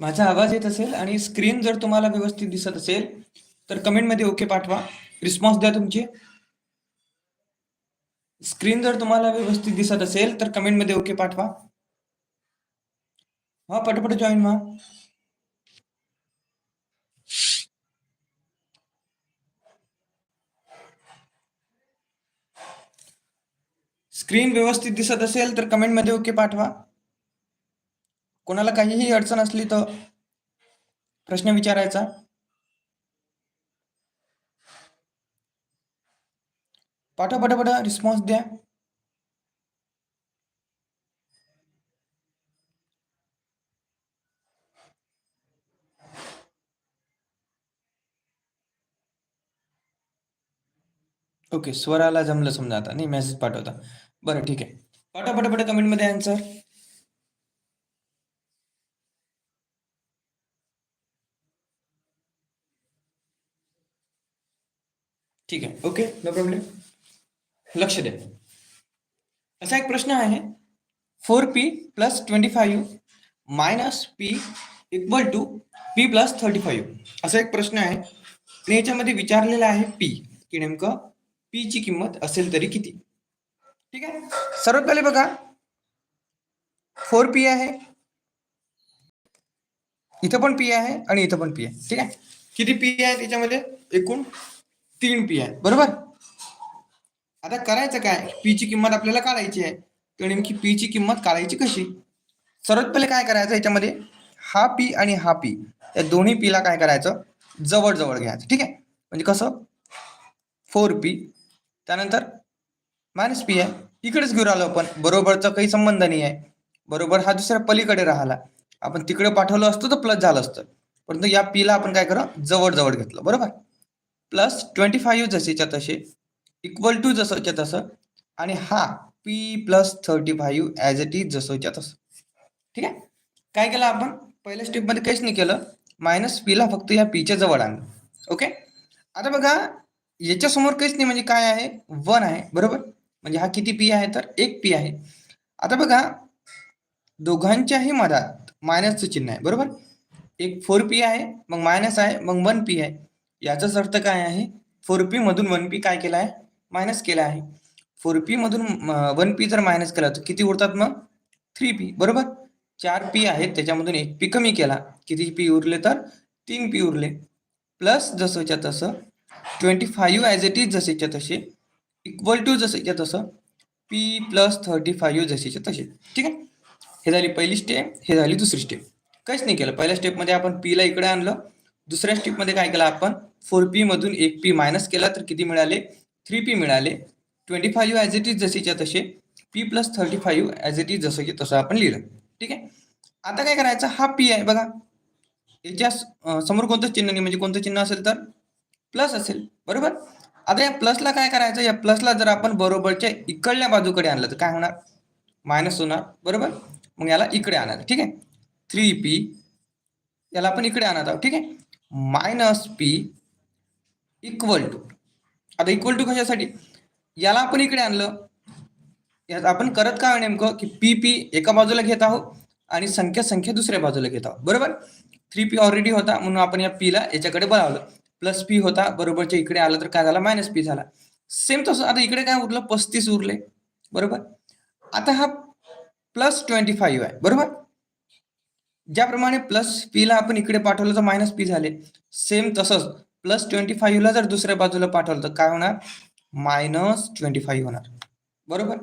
माझा आवाज येत असेल आणि स्क्रीन जर तुम्हाला व्यवस्थित दिसत असेल तर कमेंटमध्ये ओके पाठवा. रिस्पॉन्स द्या तुमचे. स्क्रीन जर तुम्हाला व्यवस्थित दिसत असेल तर कमेंटमध्ये ओके पाठवा. हा पटपट जॉईन व्हा. स्क्रीन व्यवस्थित दिसत असेल तर कमेंटमध्ये ओके पाठवा. कोणाला काहीही अडचण असली तर प्रश्न विचारायचा. पाठवा पटापट रिस्पॉन्स द्या. ओके स्वराला जमलं समजा आता नाही मेसेज पाठवता. बरं ठीक आहे. पाठवा पटापट कमेंटमध्ये आन्सर ठीक आहे. ओके नो प्रॉब्लेम लक्ष द्या असा एक प्रश्न आहे. Four P plus twenty five minus P equal to P plus thirty five. असा एक प्रश्न आहे. आणि याच्यामध्ये विचारलेला आहे पी की नेमकं पी ची किंमत असेल तरी किती? ठीक आहे? सर्वात पहिले बघा. फोर पी आहे. इथं पण पी आहे आणि इथं पण पी आहे. ठीक आहे? किती पी आहे त्याच्यामध्ये? एकूण? तीन पी आहे. बरोबर? आता करायचं काय? पी ची किंमत आपल्याला काढायची आहे. तर नेमकी पी ची किंमत काढायची कशी? सर्वात पहिले काय करायचं याच्यामध्ये? हा पी आणि हा पी या दोन्ही पीला काय करायचं? जवळ जवळ घ्यायचं. ठीक आहे? म्हणजे कसं? फोर पी त्यानंतर मायनस पी आहे. इकडेच घेऊन आलो आपण. बरोबरचा काही संबंध नाही आहे. बरोबर हा दुसऱ्या पलीकडे राहिला. आपण तिकडे पाठवलं असतं तर प्लस झालं असतं. परंतु या पीला आपण काय करा? जवळ जवळ घेतलं. बरोबर? प्लस ट्वेंटी फाईव्ह जसेच्या तसे इक्वल टू जसंच्या तसं आणि हा P plus thirty five as it is जसंच्या तसं. ठीक आहे? काय केलं आपण? पहिल्या स्टेपमध्ये काहीच नाही केलं. मायनस पीला फक्त या पीच्या जवळ आणलं. ओके आता बघा याच्यासमोर काहीच नाही म्हणजे काय आहे? वन आहे. बरोबर? म्हणजे हा किती पी आहे तर? एक पी आहे. आता बघा दोघांच्याही मधात मायनसचं चिन्ह आहे. बरोबर? एक फोर पी आहे मग मायनस आहे मग वन पी आहे. याचाच अर्थ काय आहे? फोर पी मधून वन पी काय केला आहे? मायनस केला आहे. फोर पी मधून वन पी जर मायनस केला तर किती उरतात मग? थ्री पी बरोबर? चार पी आहेत त्याच्यामधून एक पी कमी केला. किती पी उरले तर? तीन पी उरले. प्लस जसंच्या तसं twenty five as it is जसेच्या तसे इक्वल टू जसेच्या तसं पी प्लस थर्टी फाईव्ह जसेच्या तसे. ठीक आहे? हे झाली पहिली स्टेप हे झाली दुसरी स्टेप काहीच नाही केलं. पहिल्या स्टेपमध्ये आपण पीला इकडे आणलं. दुसऱ्या स्टेपमध्ये काय केलं आपण? फोर पी मधून एक पी मायनस केला तर किती मिळाले? थ्री पी मिळाले. Twenty five as it is जसेच्या तसे P plus thirty five as it is जसं की तसं आपण लिहिलं. ठीक आहे? आता काय करायचं? हा पी आहे बघा. याच्या समोर कोणतं चिन्ह नाही म्हणजे कोणतं चिन्ह असेल तर प्लस असेल. बरोबर? आता या प्लसला काय करायचं? या प्लसला जर आपण बरोबरच्या इकडल्या बाजूकडे आणलं तर काय होणार? मायनस होणार. बरोबर? मग याला इकडे आणायचं. ठीक आहे? थ्री पी याला आपण इकडे आणत आहोत. ठीक आहे? मायनस पी इक्वल टू आता इक्वल टू कशासाठी? याला आपण इकडे आणलं. यात आपण करत काय नेमकं? की पी पी एका बाजूला घेत आहोत आणि संख्या संख्या दुसऱ्या बाजूला घेत आहोत. बरोबर? थ्री पी ऑलरेडी होता म्हणून आपण या पीला याच्याकडे बनवलं प्लस पी होता बरोबरच्या इकडे आलं तर काय झालं? मायनस पी झाला. सेम तसं आता इकडे काय उरलं? पस्तीस उरले. बरोबर? आता हा प्लस ट्वेंटी फाईव्ह आहे. बरोबर? ज्याप्रमाणे प्लस पीला आपण इकडे पाठवलं तर मायनस पी झाले. सेम तसंच. प्लस ट्वेंटी फाईव्हला जर दुसऱ्या बाजूला पाठवलं तर काय होणार? मायनस ट्वेंटी फाईव्ह होणार. बरोबर?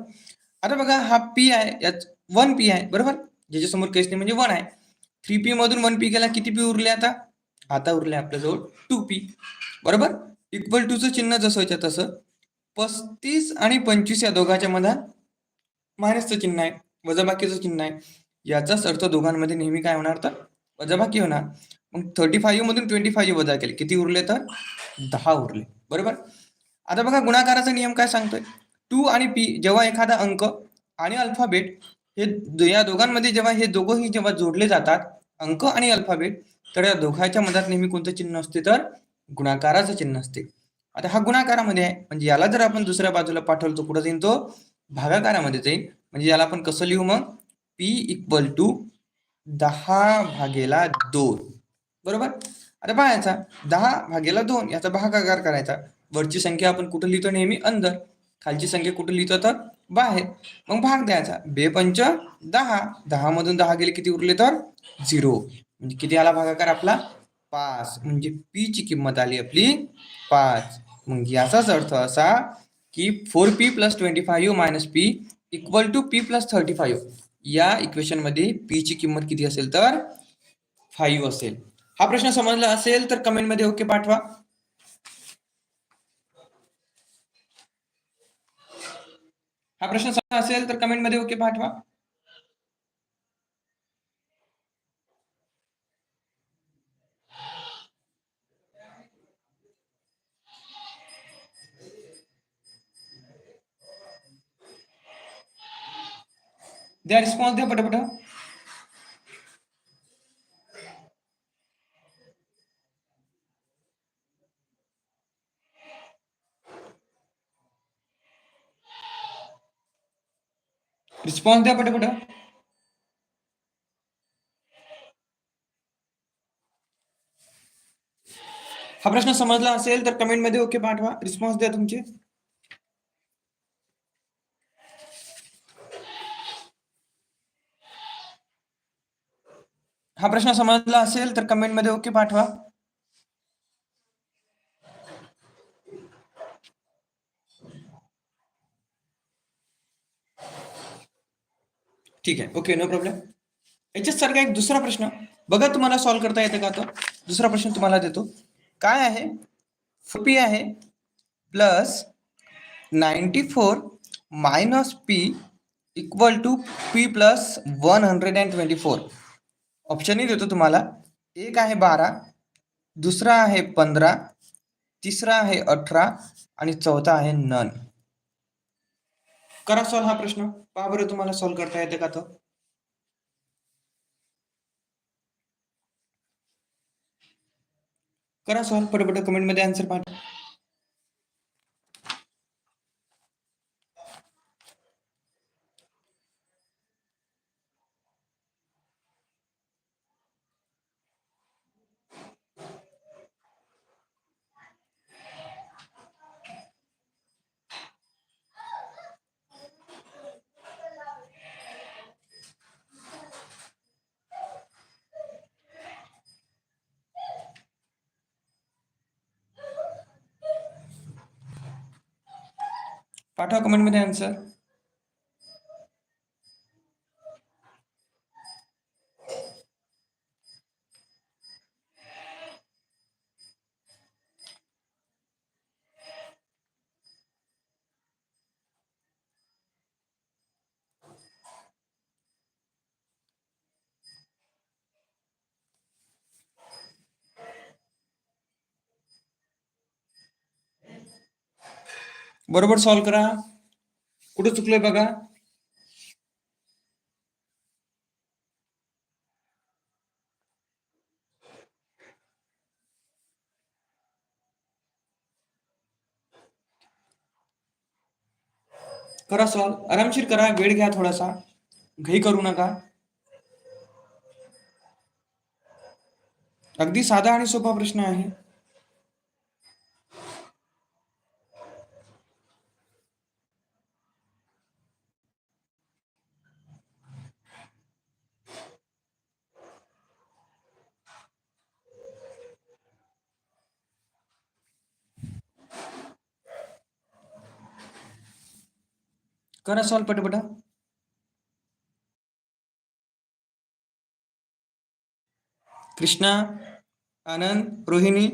आता बघा हा पी आहे यात वन पी आहे बरोबर? ज्याच्यासमोर केस नाही म्हणजे वन आहे. थ्री पी मधून वन पी गेला किती पी उरले आता? आता उरले आपल्याजवळ टू पी बरोबर? इक्वल टूचं चिन्ह जसं होतं तसं पस्तीस आणि पंचवीस या दोघांच्या मधात मायनसचं चिन्ह आहे वजाबाकीचं चिन्ह आहे. याचाच अर्थ दोघांमध्ये नेहमी काय होणार तर? वजाबाकी होणार. मग थर्टी फाईव्ह मधून ट्वेंटी फाईव्ह वजा केले. किती उरले तर? दहा उरले. बरोबर? आता बघा गुणाकाराचा नियम काय सांगतोय? टू आणि पी जेव्हा एखादा अंक आणि अल्फाबेट हे या दोघांमध्ये जेव्हा हे दोघंही जेव्हा जोडले जातात अंक आणि अल्फाबेट तर या दोघांच्या मधात नेहमी कोणतं चिन्ह असते तर? गुणाकाराचं चिन्ह असते. आता हा गुणाकारामध्ये आहे. म्हणजे याला जर आपण दुसऱ्या बाजूला पाठवलं तर कुठं जाईल तो? भागाकारामध्ये जाईल म्हणजे याला आपण कसं लिहू मग? पी इक्वल टू दहा भागेला दोन. बरोबर? आता पाहायचा दहा भागेला दोन याचा भागाकार करायचा. वरची संख्या आपण कुठं लिहितो नेहमी? अंदर. खालची संख्या कुठं लिहितो तर? बाहेर. मग भाग द्यायचा. बेपंच दहा. दहा मधून दहा गेले किती उरले तर? झिरो. म्हणजे किती आला भागाकार आपला? पाच. म्हणजे पी ची किंमत आली आपली पाच. मग याचाच अर्थ असा की four P plus twenty five minus P equal to P plus thirty five. या इक्वेशनमध्ये पी ची किंमत किती असेल तर? फाईव्ह असेल. हा प्रश्न समजला असेल तर कमेंट मध्ये ओके पाठवा. हा प्रश्न समजला असेल तर कमेंट मध्ये ओके पाठवा. द्या रिस्पॉन्स द्या पटापट. रिस्पॉन्स द्या पटापट हा प्रश्न समजला असेल तर कमेंट मध्ये ओके पाठवा. रिस्पॉन्स द्या तुमचे. हा प्रश्न समजला असेल तर कमेंट मध्ये ओके पाठवा. ठीक आहे. ओके नो प्रॉब्लेम याच्यात सारखा एक दुसरा प्रश्न. बघा तुम्हाला सॉल्व्ह करता येतं का तो? दुसरा प्रश्न तुम्हाला देतो. काय आहे? पी आहे plus ninety four minus P equal to P plus one hundred and twenty four ऑप्शनही देतो तुम्हाला. एक आहे बारा दुसरा आहे पंधरा तिसरा आहे अठरा आणि चौथा आहे नन. करा सॉल्व हा प्रश्न. पहा बरं तुम्हाला सॉल्व करता येते का तो? करा सॉल्व पटपट कमेंटमध्ये आन्सर पाठवा. पाठवा कमेंटमध्ये आन्सर बरोबर सॉल्व करा. कुठे चुकलंय बघा. करा सॉल्व आरामशीर करा. वेळ घ्या थोडासा. घाई करू नका. अगदी साधा आणि सोपा प्रश्न आहे. करा सॉल्व पटापटा. कृष्णा आनंद रोहिणी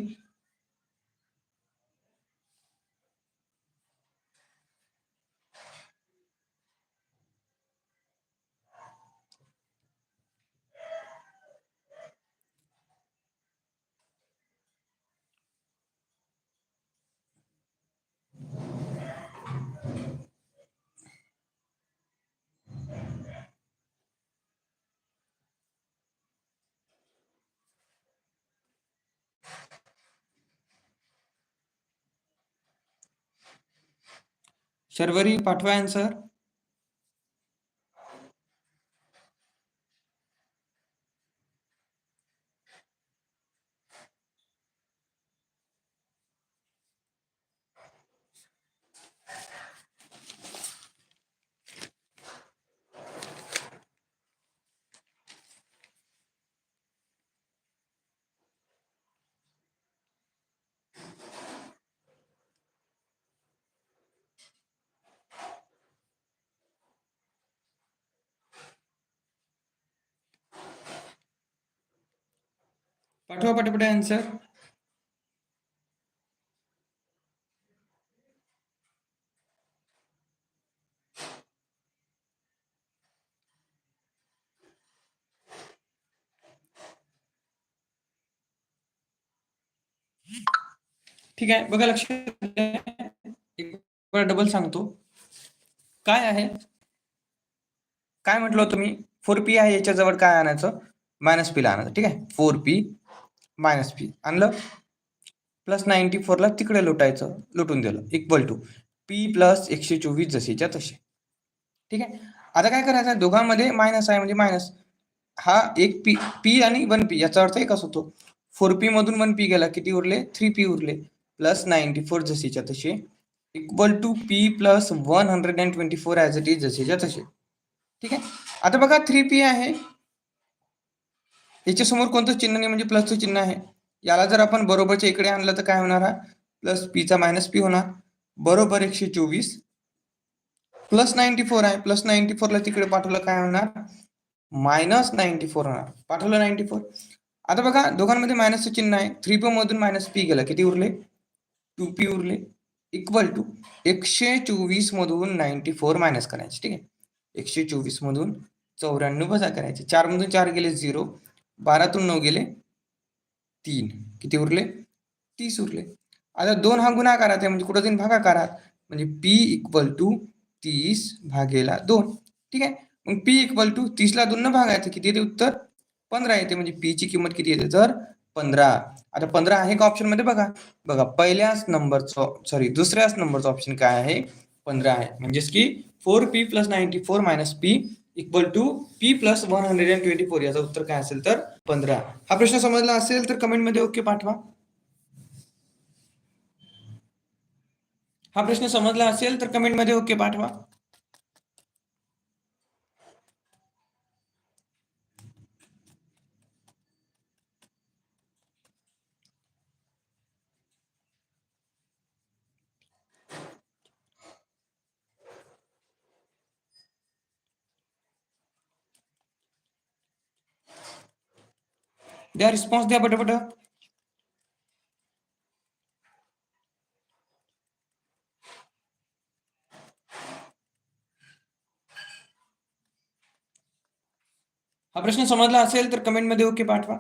शर्वरी पाठवा आन्सर पाठवा पटापट आन्सर ठीक आहे बघा लक्ष डबल सांगतो. काय आहे? काय म्हटलं तुम्ही फोर पी आहे याच्याजवळ काय आणायचं? मायनस पी ला आणायचं. ठीक आहे? Four P minus P. आणलं? प्लस नाईन्टी फोरला तिकडे लुटायचं लुटून दिलं. इक्वल टू पी प्लस एकशे चोवीस जसेच्या तसे. ठीक आहे? आता काय करायचं आहे? दोघांमध्ये मायनस आहे म्हणजे मायनस. हा एक पी पी आणि वन पी याचा अर्थ एकच होतो. फोर पी मधून वन पी गेला किती उरले? थ्री पी उरले. प्लस नाईन्टी फोर जसेच्या तसे. Equal to P plus one hundred and twenty four as it is जसेच्या तसे. ठीक आहे? आता बघा थ्री पी आहे. याच्या समोर कोणतं चिन्ह नाही म्हणजे प्लसचं चिन्ह आहे. याला जर आपण बरोबरच्या इकडे आणलं तर काय होणार हा? प्लस पीचा मायनस पी होणार. बरोबर एकशे चोवीस. प्लस नाईन्टी फोर आहे. प्लस नाईन्टी फोरला तिकडे पाठवलं काय होणार? मायनस नाईन्टी फोर होणार. पाठवलं नाईन्टी फोर आता बघा दोघांमध्ये मायनसचं चिन्ह आहे. थ्री पी मधून मायनस पी गेलं. किती उरले? टू पी उरले. इक्वल टू एकशे चोवीस मधून नाईन्टी फोर मायनस करायचे. ठीक आहे? एकशे चोवीस मधून चौऱ्याण्णव वजा करायचे. चार मधून चार गेले झिरो बारातून नऊ गेले. तीन. किती उरले? तीस उरले. आता दोन हा गुणाकारात आहे म्हणजे कुठं जाईन भागाकारात. म्हणजे पी इक्वल टू तीस भागेला दोन. ठीक आहे? मग पी इक्वल टू तीसला दोन न भागायचं किती येते उत्तर? पंधरा येते. म्हणजे पी ची किंमत किती येते तर? पंधरा. आता पंधरा आहे का ऑप्शनमध्ये बघा. बघा पहिल्याच नंबरचं सॉरी दुसऱ्याच नंबरचं ऑप्शन काय आहे? पंधरा आहे. म्हणजेच की four P plus ninety four minus P equal to P plus one hundred and twenty four याचं उत्तर काय असेल तर पंधरा. हा प्रश्न समजला असेल तर कमेंटमध्ये ओके पाठवा. हा प्रश्न समजला असेल तर कमेंटमध्ये ओके पाठवा. द्या रिस्पॉन्स द्या पटापट हा प्रश्न समजला असेल तर कमेंटमध्ये ओके पाठवा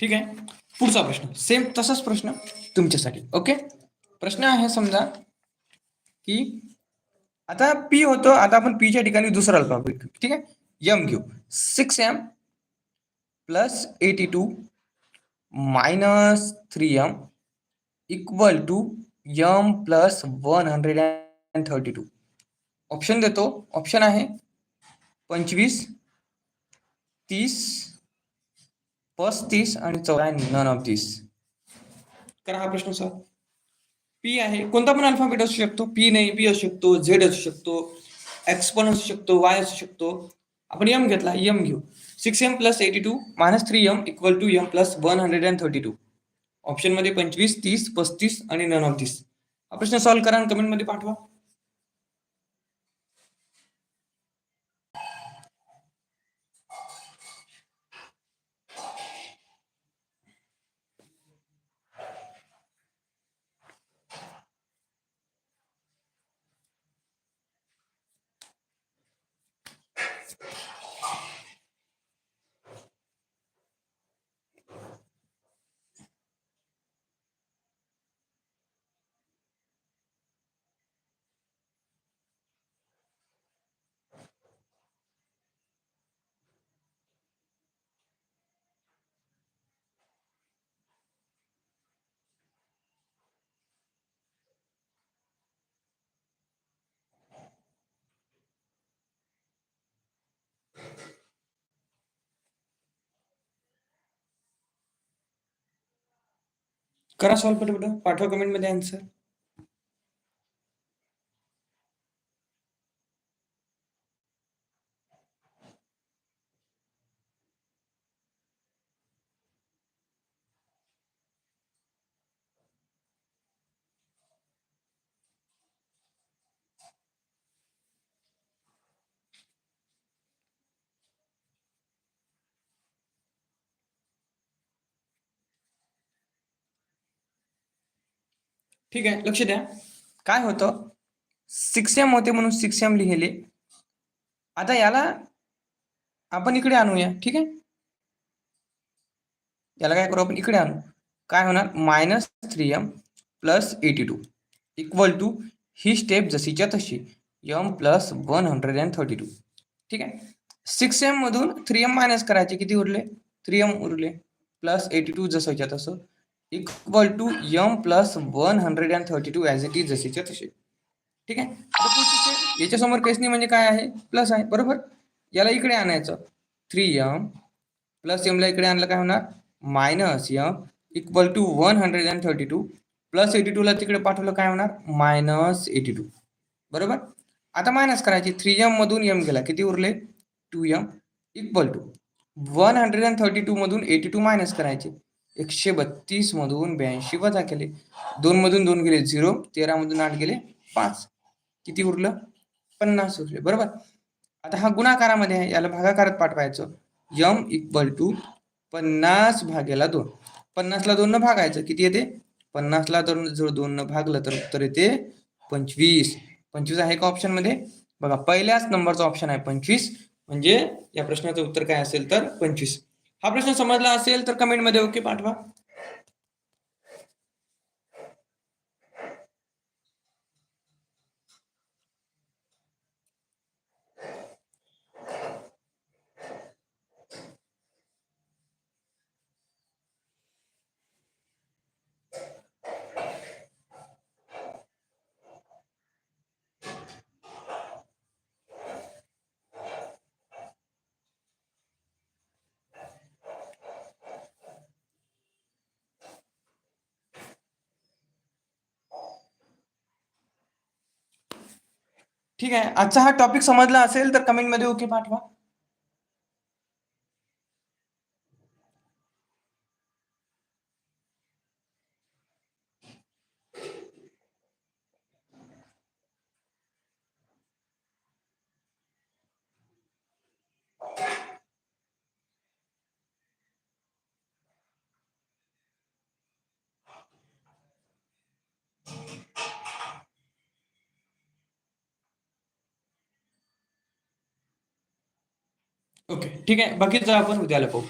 ठीक आहे? पुढचा प्रश्न. सेम तसाच प्रश्न तुमच्यासाठी. ओके प्रश्न आहे समजा की आता पी होतो आता आपण पीच्या ठिकाणी दुसरा अल्फाबेट घेऊ. ठीक आहे? यम घेऊ. Six M plus eighty two minus three M equal to M plus one hundred and thirty two option देतो. ऑप्शन आहे पंचवीस तीस पस्तीस आणि चौऱ्याण्णव नन ऑफ तीस करा हा प्रश्न सर. पी आहे. कोणता पण अल्फाबेट असू शकतो. पी नाही पी असू शकतो झेड असू शकतो एक्स पण असू शकतो वाय असू शकतो. आपण यम घेतला यम घेऊ. Six M plus eighty two minus three M equal to M plus one hundred and thirty two ऑप्शनमध्ये पंचवीस तीस पस्तीस आणि नन ऑफ तीस हा प्रश्न सॉल्व्ह करा आणि कमेंटमध्ये पाठवा. करा सॉल्व्ह पटपट पाठवा कमेंटमध्ये आन्सर ठीक आहे लक्ष द्या. काय होतं? सिक्स एम होते म्हणून सिक्स एम लिहिले. आता याला आपण इकडे आणूया ठीक आहे? याला काय करू आपण इकडे आणू. काय होणार? Minus three M plus eighty two equal to he step जशीच्या तशी M plus one hundred and thirty two ठीक आहे? सिक्स एम मधून थ्री एम मायनस करायचे किती उरले? थ्री एम उरले. प्लस एटी टू जसंच्या तसं. Equal to M plus one hundred and thirty two as it is जसेच्या तसे. ठीक आहे? याच्यासमोर काहीच नाही म्हणजे काय आहे? प्लस आहे. बरोबर? याला इकडे आणायचं. थ्री यम प्लस यमला इकडे आणलं काय होणार? Minus M equal to one hundred and thirty two plus eighty टूला तिकडे पाठवलं काय होणार? मायनस एटी टू बरोबर? आता मायनस करायची. थ्री यम मधून यम गेला. किती उरले? Two M equal to one hundred and thirty two मधून एटी टू मायनस करायचे. एकशे बत्तीस मधून ब्याऐंशी वजा केले. दोन मधून दोन गेले झिरो तेरा मधून आठ गेले पाच. किती उरलं? पन्नास उरले. बरोबर? आता हा गुणाकारामध्ये आहे. याला भागाकारात पाठवायचं यम इक्वल टू पन्नास भागेला दोन. पन्नासला दोन न भागायचं. किती येते? पन्नासला दोन जर दोन न भागलं तर उत्तर येते पंचवीस. पंचवीस आहे का ऑप्शनमध्ये बघा पहिल्याच नंबरचा ऑप्शन आहे पंचवीस. म्हणजे या प्रश्नाचं उत्तर काय असेल तर पंचवीस. हा प्रश्न समजला असेल तर कमेंटमध्ये ओके पाठवा. ठीक आहे. आजचा हा टॉपिक समजला असेल तर कमेंटमध्ये ओके पाठवा. ओके ठीक आहे. बाकीचं आपण उद्याला पाहू.